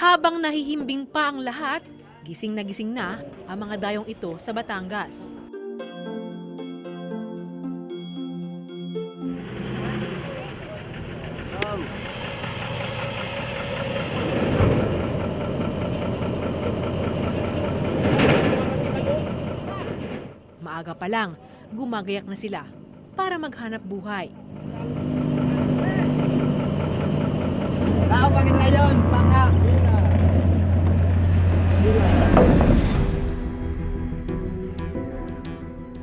Habang nahihimbing pa ang lahat, gising na gising na ang mga dayong ito sa Batangas. Maaga pa lang, gumagayak na sila para maghanap buhay. Tao pangin na yun, baka.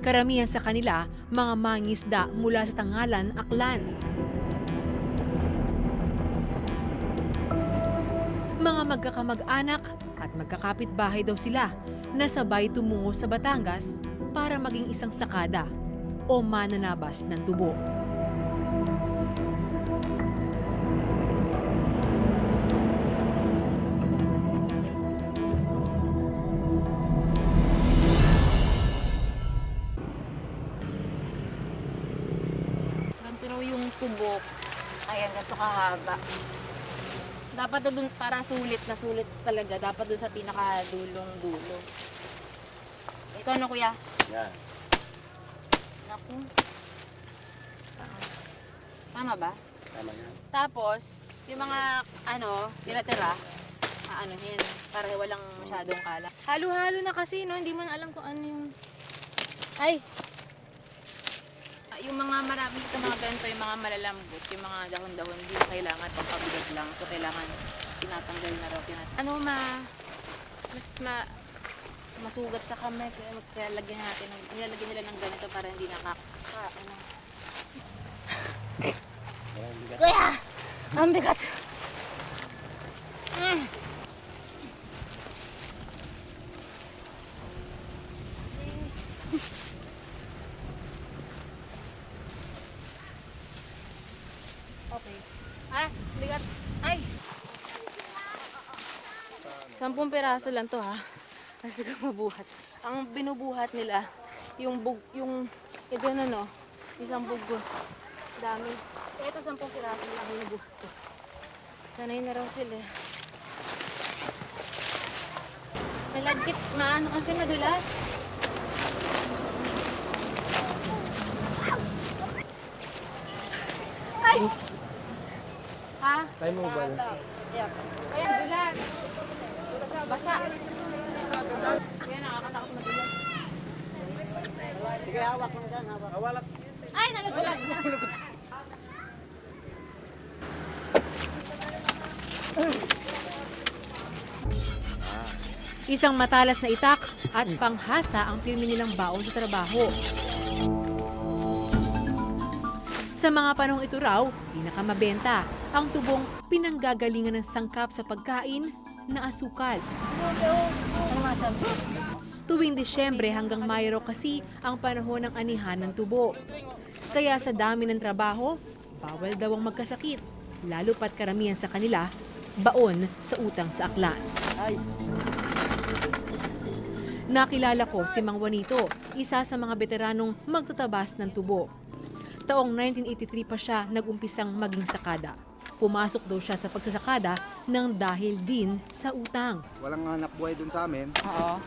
Karamihan sa kanila, mga mangisda mula sa Tangalan, Aklan. Mga magkakamag-anak at magkakapit-bahay daw sila na sabay tumungo sa Batangas para maging isang sakada o mananabas ng tubo. Ganito kahaba. Dapat dun, parang sulit na sulit talaga. Dapat dun sa pinakadulong dulo. Ito ano kuya? Yan. Naku. Saan? Tama ba? Tama yan. Tapos, yung mga ano, tira-tira, aanuhin para walang masyadong kala. Halo-halo na kasi, no? Hindi mo na alam kung ano yung... Ay! Yung mga marami ito, mga ganito, yung mga malalambot, yung mga dahon-dahon, hindi na kailangan pampabigat lang. So, kailangan tinatanggal na raw. Tinat ano, ma... Mas ma... Masugat sa kamay, kaya, kaya lagyan natin, ng, nilalagyan nila ng ganito para hindi nakaka... Ano. Kuya! Ang bigat! Mm. Okay. Ah, bigat. Ay! Sampung piraso lang to ha. Kasi ka mabuhat. Ang binubuhat nila, yung bug, yung, ito na no, isang bugos. Dami. Kaya ito sampung piraso lang binubuhat ko. Sanay na raw sila. Malagkit, maano kasi madulas. Ay! Ha? Tayo mo ba? Yep. Kaya dulas. Basa. Kaya nakakatakot madulas. Sige, hawak mo dyan, hawak. Hawak. Ay, nalaglag na. Isang matalas na itak at panghasa ang pirmi nilang baon sa trabaho. Sa mga panahong ito raw, pinakamabenta ang tubong pinanggagalingan ng sangkap sa pagkain na asukal. Tuwing Disyembre hanggang Mayro kasi ang panahon ng anihan ng tubo. Kaya sa dami ng trabaho, bawal daw ang magkasakit, lalo pat karamihan sa kanila, baon sa utang sa aklan. Ay. Nakilala ko si Mang Juanito, isa sa mga veteranong magtatabas ng tubo. Taong 1983 pa siya nagumpisang maging sakada. Pumasok daw siya sa pagsasakada ng dahil din sa utang. walang hanap buhay dun sa amin, Oo.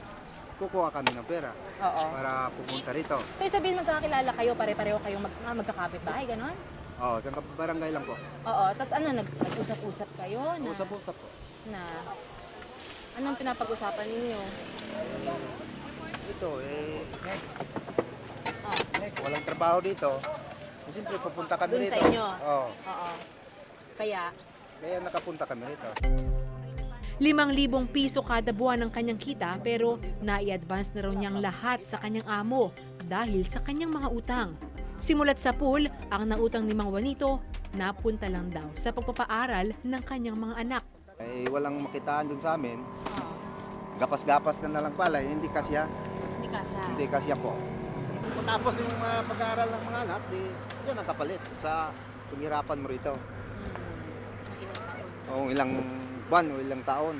kukuha kami ng pera Oo. para pupunta rito. So, sabihin magkakilala kayo, pare-pareho kayong mag, ah, magkakapit bahay, ganon? Oo, sa barangay lang po. Oo. Tapos ano, nag, nag-usap-usap kayo na, Usap-usap po. na anong pinapag-usapan ninyo? Ito, eh, Oh. walang trabaho dito. Siyempre, pupunta kami Dun rito. sa inyo? Oo, Oo. Kaya, kaya nakapunta kami rito. Limang libong piso kada buwan ang kanyang kita pero nai-advance na raw niyang lahat sa kanyang amo dahil sa kanyang mga utang. Simulat sa pool, ang nautang ni Mang Juanito napunta lang daw sa pagpapaaral ng kanyang mga anak. Eh, walang makitaan dun sa amin. oo. Gapas-gapas ka na lang pala, eh, hindi kasya. Hindi kasha. Hindi kasya po. Tapos yung mga pag-aaral ng mga anak, di, yan ang kapalit sa paghirapan mo rito. Ng ilang taon. O ilang buwan o ilang taon.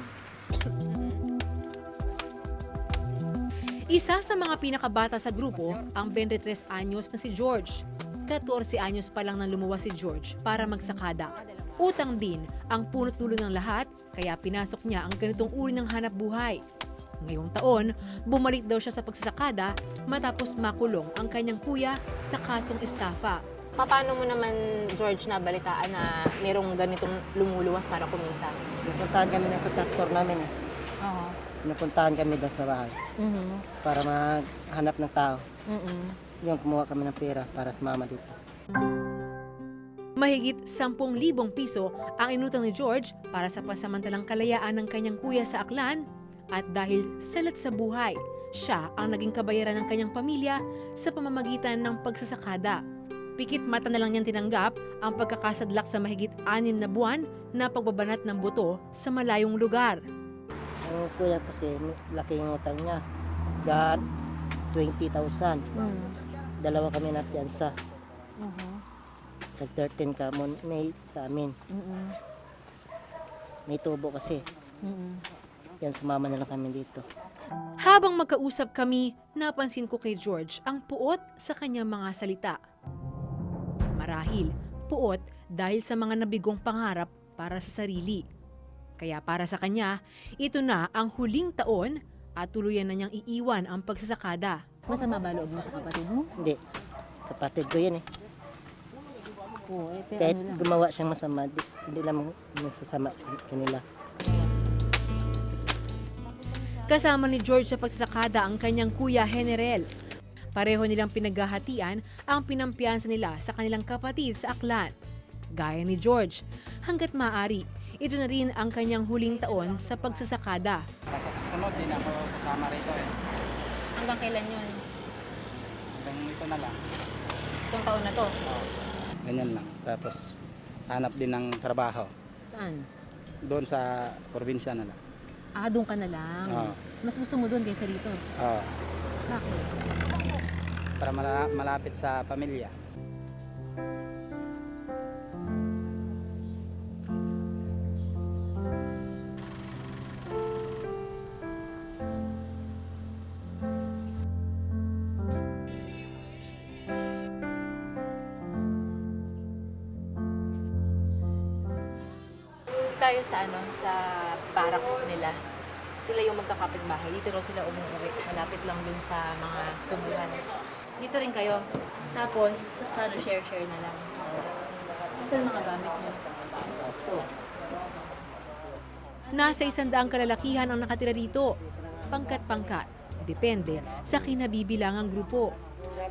Isa sa mga pinakabata sa grupo ang 23 anyos na si George. 14 anyos pa lang nang lumuwas si George para magsakada. Utang din ang punot dulo ng lahat kaya pinasok niya ang ganitong uri ng hanap buhay. Ngayong taon, bumalik daw siya sa pagsasakada matapos makulong ang kanyang kuya sa kasong estafa. Paano mo naman, George, nabalitaan na merong ganitong lumuluwas para kumita? Napuntahan kami ng kontraktor namin eh. Oo. Napuntahan kami doon sa bahay Mhm. para maghanap ng tao. Mhm. Yung kumuha kami ng pera para sumama dito. Mahigit 10,000 piso ang inutang ni George para sa pasamantalang kalayaan ng kanyang kuya sa Aklan at dahil salat sa buhay, siya ang naging kabayaran ng kanyang pamilya sa pamamagitan ng pagsasakada. Pikit mata na lang niyang tinanggap ang pagkakasadlak sa mahigit anim na buwan na pagbabanat ng buto sa malayong lugar. Yung kuya kasi, laki yung utang niya. God, 20,000. Mhm. Dalawa kami na piyansa. Mhm. Tag 13 ka may sa amin. Mhm. May tubo kasi. Mhm. Yan sumama na lang kami dito. Habang magkausap kami, napansin ko kay George ang puot sa kanyang mga salita. Marahil, puot dahil sa mga nabigong pangarap para sa sarili. Kaya para sa kanya, ito na ang huling taon at tuluyan na niyang iiwan ang pagsasakada. Masama ba loob mo sa kapatid mo? Hindi. Kapatid ko yan eh. Oo, eh, pero Kahit ano lang. gumawa siyang masama, di, hindi naman nasasama sa kanila. Kasama ni George sa pagsasakada ang kanyang kuya General. Pareho nilang pinaghahatian ang pinampiyansa nila sa kanilang kapatid sa Aklan. Gaya ni George, hanggat maaari, ito na rin ang kanyang huling taon sa pagsasakada. Sa susunod, din ako sasama rito eh. Hanggang kailan yun? Hanggang ito na lang. Itong taon na to? Ganyan lang. Tapos, hanap din ng trabaho. Saan? Doon sa probinsya na lang. Ah, doon ka na lang. Oo. Mas gusto mo doon kaysa dito. Oo. Bakit? para mala- malapit sa pamilya. Dito tayo sa ano, sa barracks nila. Sila yung magkakapit-bahay. Dito raw sila umuwi. Malapit lang dun sa mga tubuhan. Dito rin kayo. Tapos, paano share-share na lang. Saan mga gamit niyo? Nasa isandaang kalalakihan ang nakatira dito. Pangkat-pangkat. Depende sa kinabibilangang grupo.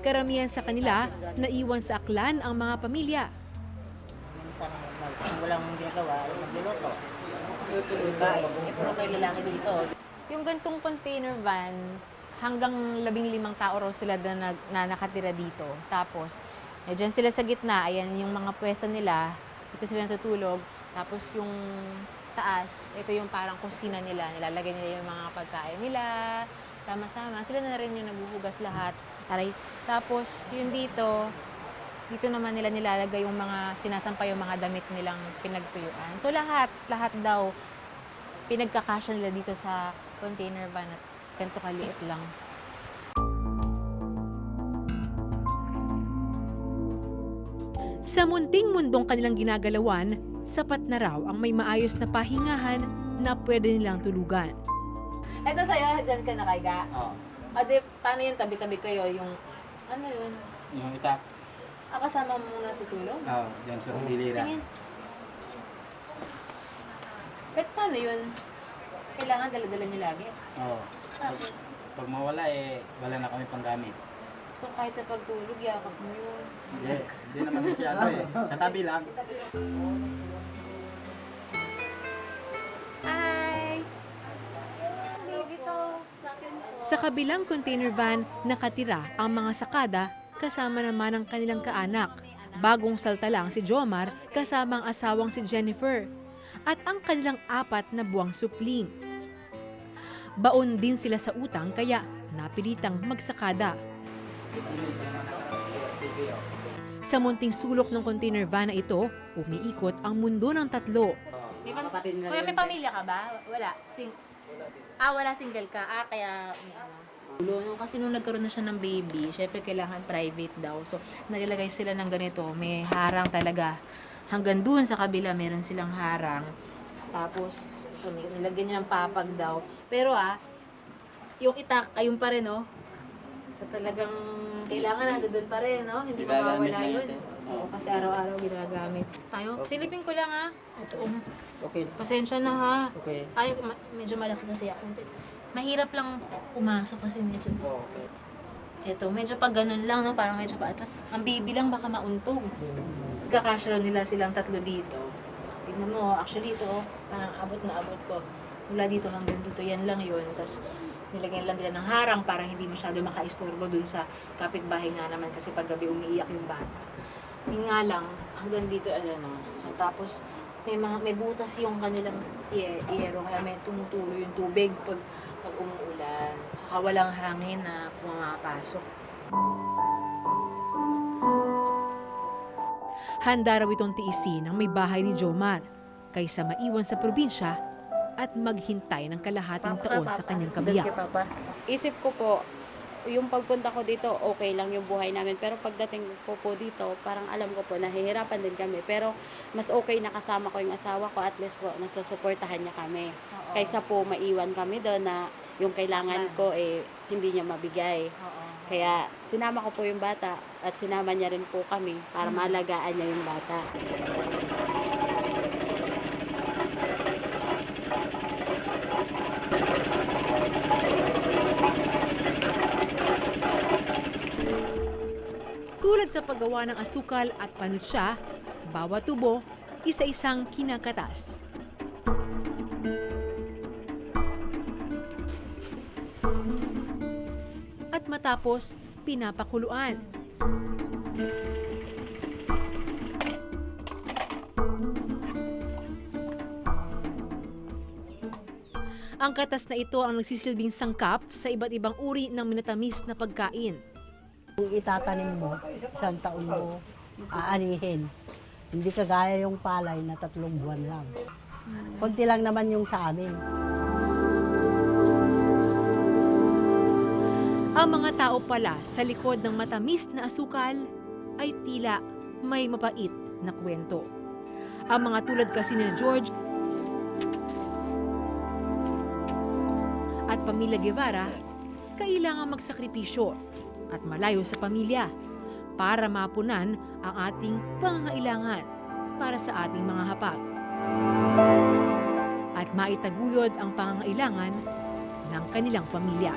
Karamihan sa kanila, naiwan sa aklan ang mga pamilya. Minsan, walang ginagawa, magluluto. Luto-luto. Eh, puro kayo lalaki dito. Yung gantong container van, hanggang labing limang tao raw sila na, nag- na nakatira dito. Tapos, eh, dyan sila sa gitna, ayan yung mga pwesto nila, dito sila natutulog. Tapos yung taas, ito yung parang kusina nila, nilalagay nila yung mga pagkain nila, sama-sama. Sila na rin yung naghuhugas lahat. Aray. Tapos, yung dito, dito naman nila nilalagay yung mga sinasampay yung mga damit nilang pinagtuyuan. So lahat, lahat daw pinagkakasya nila dito sa container van at ganito kaliit lang. Sa munting mundong kanilang ginagalawan, sapat na raw ang may maayos na pahingahan na pwede nilang tulugan. Eto sa'yo, dyan ka nakaiga. Oo. O di, paano yung tabi-tabi kayo? Yung, ano yun? Yung itak, Ah, kasama mo natutulog? oo, dyan sa dilira. Tingin. But paano yun? Kailangan dala-dala niyo lagi? Oo. Pag, pag mawala eh, wala na kami panggamit. So kahit sa pagtulog, yakap mo yun. Hindi, hindi naman masyado eh. Katabi lang. Hi! Sa kabilang container van, nakatira ang mga sakada kasama naman ang kanilang kaanak. Bagong salta lang si Jomar kasama ang asawang si Jennifer at ang kanilang apat na buwang supling. Baon din sila sa utang kaya napilitang magsakada. Sa munting sulok ng container van na ito, umiikot ang mundo ng tatlo. May pam- Kuya, may pamilya ka ba? Wala. Sing ah, wala single ka. Ah, kaya may ano. Ulo, no? Kasi nung nagkaroon na siya ng baby, syempre kailangan private daw. So, naglagay sila ng ganito. May harang talaga. hanggang dun sa kabila meron silang harang. Tapos, nilagyan niya ng papag daw. Pero ah, yung itak, ayun pa rin, no? So talagang kailangan nandun pa rin, no? Hindi Ginagamit mawawala na yun. natin. Oo, kasi araw-araw ginagamit. Tayo, silipin ko lang ha. Ito, um, Okay. pasensya na ha. Okay. Ay, medyo malaki kasi ako. Mahirap lang pumasok kasi medyo. Okay. Ito, medyo pag ganun lang, no? Parang medyo paatras. Ang baby lang baka mauntog. Kakasya nila silang tatlo dito. Tingnan mo, actually ito, oh, parang abot na abot ko. Mula dito hanggang dito, yan lang yun. Tapos, nilagyan lang nila ng harang para hindi masyado makaistorbo dun sa kapitbahay nga naman kasi pag gabi umiiyak yung bata. Yun nga lang, hanggang dito, ano, no. Tapos, may mga may butas yung kanilang iero kaya may tumutulo yung tubig pag pag umuulan. Saka walang hangin na pumapasok. Handa raw itong tiisin ang may bahay ni Jomar kaysa maiwan sa probinsya at maghintay ng kalahating taon sa kanyang kabiyak. Isip ko po, yung pagpunta ko dito, okay lang yung buhay namin. Pero pagdating ko po dito, parang alam ko po, nahihirapan din kami. Pero mas okay na kasama ko yung asawa ko, at least po, nasusuportahan niya kami. Kaysa po maiwan kami doon na yung kailangan ko, eh, hindi niya mabigay. Kaya sinama ko po yung bata at sinama niya rin po kami para maalagaan niya yung bata. Paggawa ng asukal at panutsa, bawat tubo, isa-isang kinakatas. At matapos, pinapakuluan. Ang katas na ito ang nagsisilbing sangkap sa iba't ibang uri ng minatamis na pagkain. Kung itatanim mo, isang taon mo aanihin. Hindi kagaya yung palay na tatlong buwan lang. Konti lang naman yung sa amin. Ang mga tao pala sa likod ng matamis na asukal ay tila may mapait na kwento. Ang mga tulad kasi ni George at pamilya Guevara, kailangan magsakripisyo at malayo sa pamilya para mapunan ang ating pangangailangan para sa ating mga hapag. At maitaguyod ang pangangailangan ng kanilang pamilya.